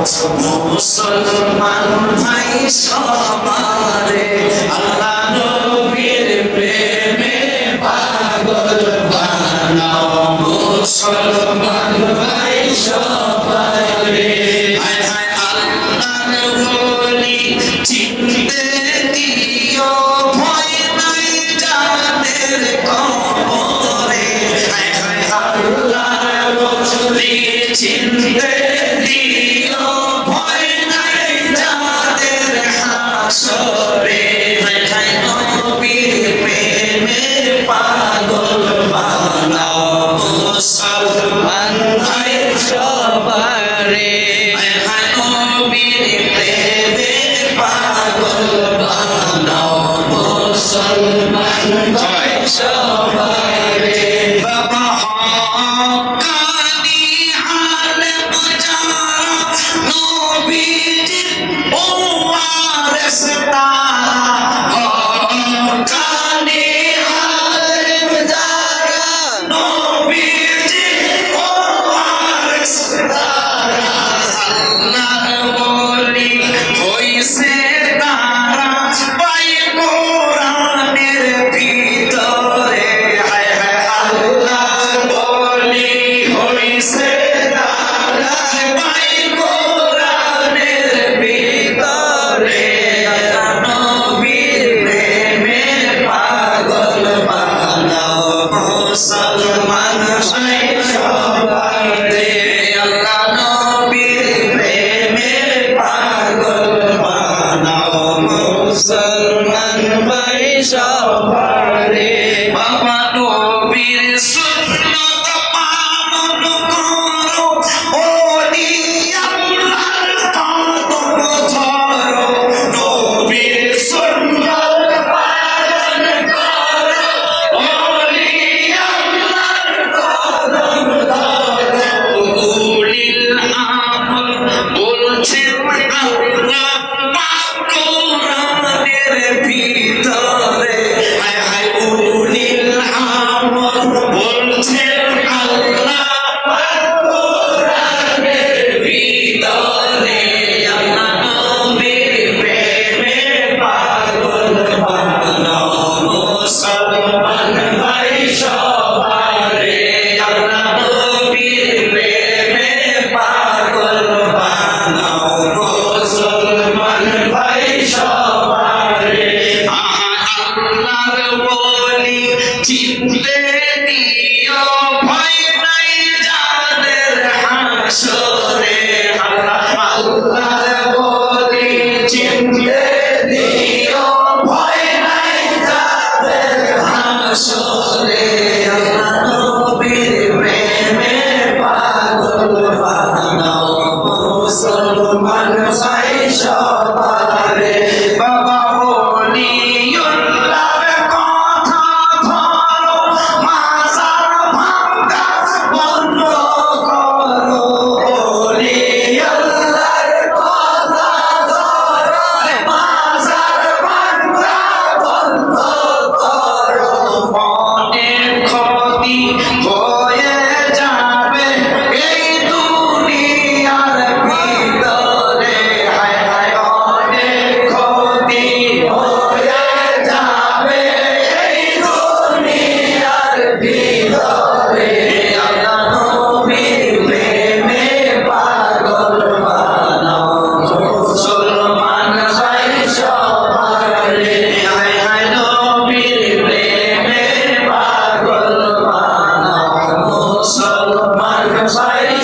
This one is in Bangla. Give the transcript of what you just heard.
মুসলমান ভাই সবারে আল্লাহ মুসলমান ভাই বলি চিনতে মুসলমান